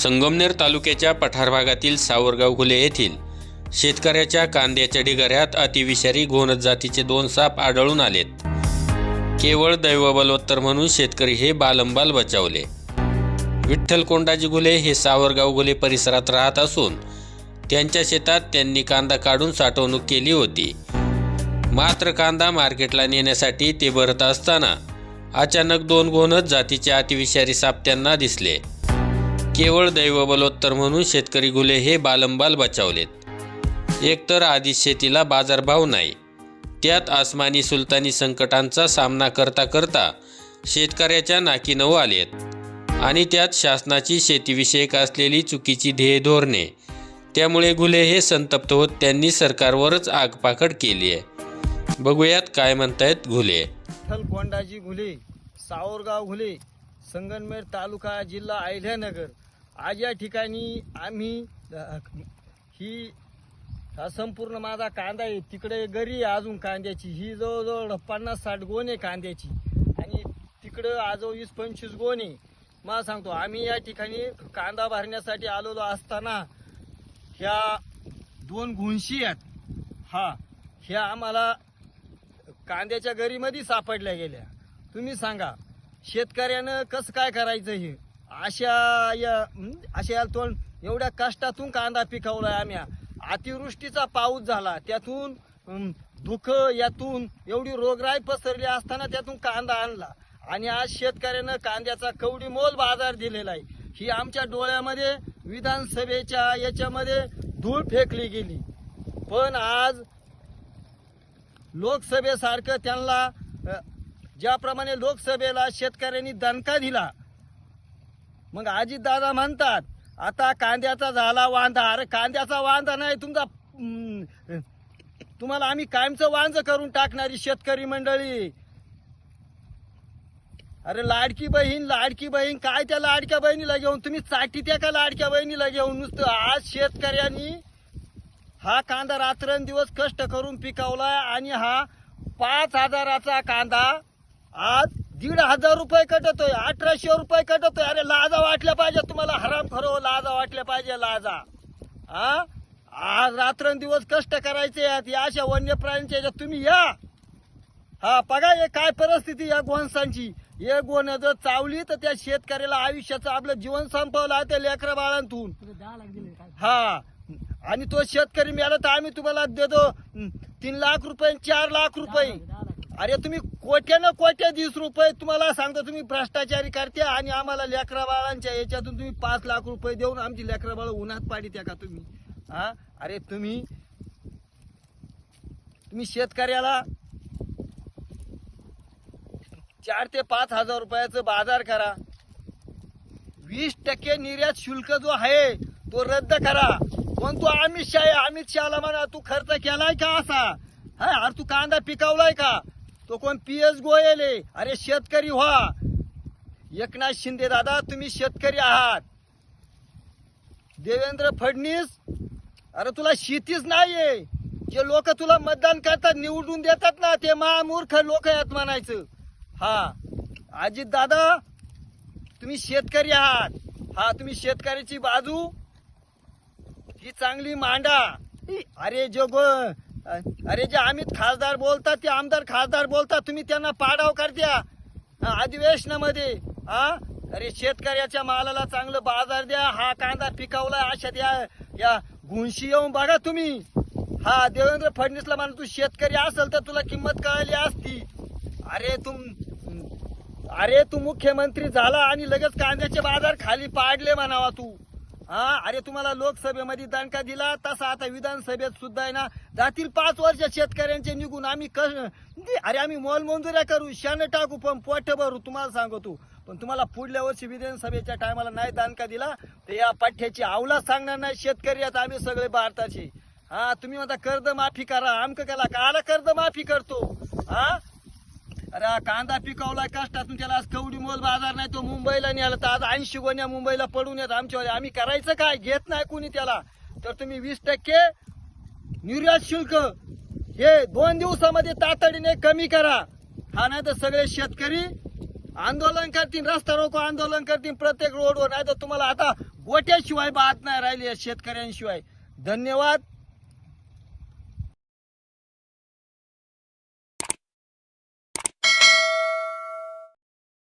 संगमनेर तालुक्याच्या पठार भागातील सावरगाव खुले येथील शेतकऱ्याच्या कांद्याच्या ढिगाऱ्यात अतिविषारी घोणत जातीचे दोन साप आढळून आलेत. केवळ दैवबलोत्तर म्हणून शेतकरी हे बालंबाल बचावले. विठ्ठल कोंडाजी घुले हे सावरगाव घुले परिसरात राहत असून त्यांच्या शेतात त्यांनी कांदा काढून साठवणूक केली होती. मात्र कांदा मार्केटला नेण्यासाठी ते भरत असताना अचानक दोन घोणत जातीचे अतिविषारी साप त्यांना दिसले. केवळ दैव बलोत्तर म्हणून शेतकरी गुले हे बालंबाल बचावलेत. एकतर आधी शेतीला बाजारभाव नाही त्यात आसमानी सुलतानी संकटांचा सामना करता करता शेतकऱ्याच्या नाकी नऊ आलेत आणि त्यात शासनाची शेतीविषयक असलेली चुकीची ध्येय धोरणे त्यामुळे गुले हे संतप्त होत त्यांनी सरकारवरच आगपाखड केली आहे. बघूयात काय म्हणतायत घुले विठ्ठल कोंडाजी घुले सावरगाव घुले संगनमेर तालुका जिल्हा अहिल्यानगर आज या ठिकाणी आम्ही ही हा संपूर्ण माझा कांदा आहे. तिकडे गरी आहे अजून कांद्याची. ही जवळजवळ पन्नास साठ गोण आहे कांद्याची. आणि तिकडं आजो वीस पंचवीस गोण आहे. मला सांगतो आम्ही या ठिकाणी कांदा भरण्यासाठी आलेलो असताना ह्या दोन घुंशी आहेत. हा ह्या आम्हाला कांद्याच्या गरीमध्ये सापडल्या गेल्या. तुम्ही सांगा शेतकऱ्यानं कसं काय करायचं हे? अशा या अशा तोंड एवढ्या कष्टातून कांदा पिकवलाय आम्ही. अतिवृष्टीचा पाऊस झाला त्यातून दुःख यातून एवढी रोगराई पसरली असताना त्यातून कांदा आणला. आणि आज शेतकऱ्यानं कांद्याचा कवडी मोल बाजार दिलेला आहे. ही आमच्या डोळ्यामध्ये विधानसभेच्या याच्यामध्ये धूळ फेकली गेली. पण आज लोकसभेसारखं त्यांना ज्याप्रमाणे लोकसभेला शेतकऱ्यांनी दणका दिला मग दादा म्हणतात आता कांद्याचा झाला वांदा. अरे कांद्याचा वांदा नाही तुमचा तुम्हाला आम्ही कायमचं वांज करून टाकणारी शेतकरी मंडळी. अरे लाडकी बहीण लाडकी बहीण काय त्या लाडक्या बहिणीला घेऊन? तुम्ही चाटी त्या का लाडक्या बहिणीला घेऊन? नुसतं आज शेतकऱ्यांनी हा कांदा रात्रंदिवस कष्ट करून पिकवलाय आणि हा पाच हजाराचा कांदा आज दीड हजार रुपये कटतोय अठराशे रुपये कटतोय. अरे लाजा वाटल्या पाहिजे तुम्हाला हराम खरो लाजा वाटल्या पाहिजे लाजा. हा आज रात्रंदिवस कष्ट करायचे आहेत या अशा वन्य प्राण्यांच्या तुम्ही या. हा बघा हे काय परिस्थिती या गोंसांची. हे गोण जर चावली तर त्या शेतकऱ्याला आयुष्याचं आपलं जीवन संपवलं त्या लेकरा बाळांतून. हा. आणि तो शेतकरी मिळाला तर आम्ही तुम्हाला देतो हं, तीन लाख रुपये चार लाख रुपये. अरे तुम्ही कोट्यानं कोट्या वीस रुपये तुम्हाला सांगता तुम्ही भ्रष्टाचारी करते आणि आम्हाला लेकरा बाळांच्या याच्यातून तुम्ही पाच लाख रुपये देऊन आमची लेकरा बाळ उन्हात पाडी त्या का तुम्ही? हा? अरे तुम्ही तुम्ही शेतकऱ्याला चार ते पाच हजार रुपयाचं बाजार करा. वीस टक्के निर्यात शुल्क जो आहे तो रद्द करा. पण तू अमित शाह अमित शहाला म्हणा तू खर्च केलाय का असा? हा अरे तू कांदा पिकवलाय का? तो कोण पी एस गोयल आहे. अरे शेतकरी व्हा. एकनाथ शिंदे दादा तुम्ही शेतकरी आहात. देवेंद्र फडणवीस अरे तुला शेतीच नाहीये. जे लोक तुला मतदान करतात निवडून देतात ना ते महामूर्ख लोक आहेत म्हणायचं. हा. अजित दादा तुम्ही शेतकरी आहात. हा तुम्ही शेतकऱ्याची बाजू. ही चांगली मांडा. अरे जो गो अरे जे अमित खासदार बोलतात ते आमदार खासदार बोलतात तुम्ही त्यांना पाडाव कर द्या. अधिवेशनामध्ये हा? अरे शेतकऱ्याच्या मालाला चांगलं बाजार द्या हा कांदा पिकवला अशा द्या. या गुंशी येऊन बघा तुम्ही. हा देवेंद्र फडणवीसला म्हणा तू शेतकरी असेल तर तुला किंमत कळली असती. अरे तुम अरे तू मुख्यमंत्री झाला आणि लगेच कांद्याचे बाजार खाली पाडले म्हणावा तू. हा अरे तुम्हाला लोकसभेमध्ये दणका दिला तसा आता विधानसभेत सुद्धा आहे ना. जातील पाच वर्ष शेतकऱ्यांचे निघून आम्ही अरे आम्ही मोलमंजुऱ्या करू शान टाकू पण पोट भरू तुम्हाला सांगतो. पण तुम्हाला पुढल्या वर्षी विधानसभेच्या टायमाला नाही दणका दिला तर या पठ्याची आवला सांगणार नाही शेतकरी आता आम्ही सगळे भारताचे. हा तुम्ही म्हणता कर्ज माफी करा आमक केला काला कर्ज माफी करतो? हा? अरे कांदा पिकवलाय कष्टातून त्याला आज कवडी मोल बाजार नाही तो मुंबईला नेला. तर आज ऐंशी गोण्या मुंबईला पडून येत आमच्यावर. आम्ही करायचं काय? घेत नाही कोणी त्याला. तर तुम्ही वीस टक्के निर्यात शुल्क हे दोन दिवसामध्ये तातडीने कमी करा. हा नाही तर सगळे शेतकरी आंदोलन करतील रस्ता रोको आंदोलन करतील प्रत्येक रोडवर नाही तर तुम्हाला आता गोट्याशिवाय बात नाही राहिली या शेतकऱ्यांशिवाय. धन्यवाद.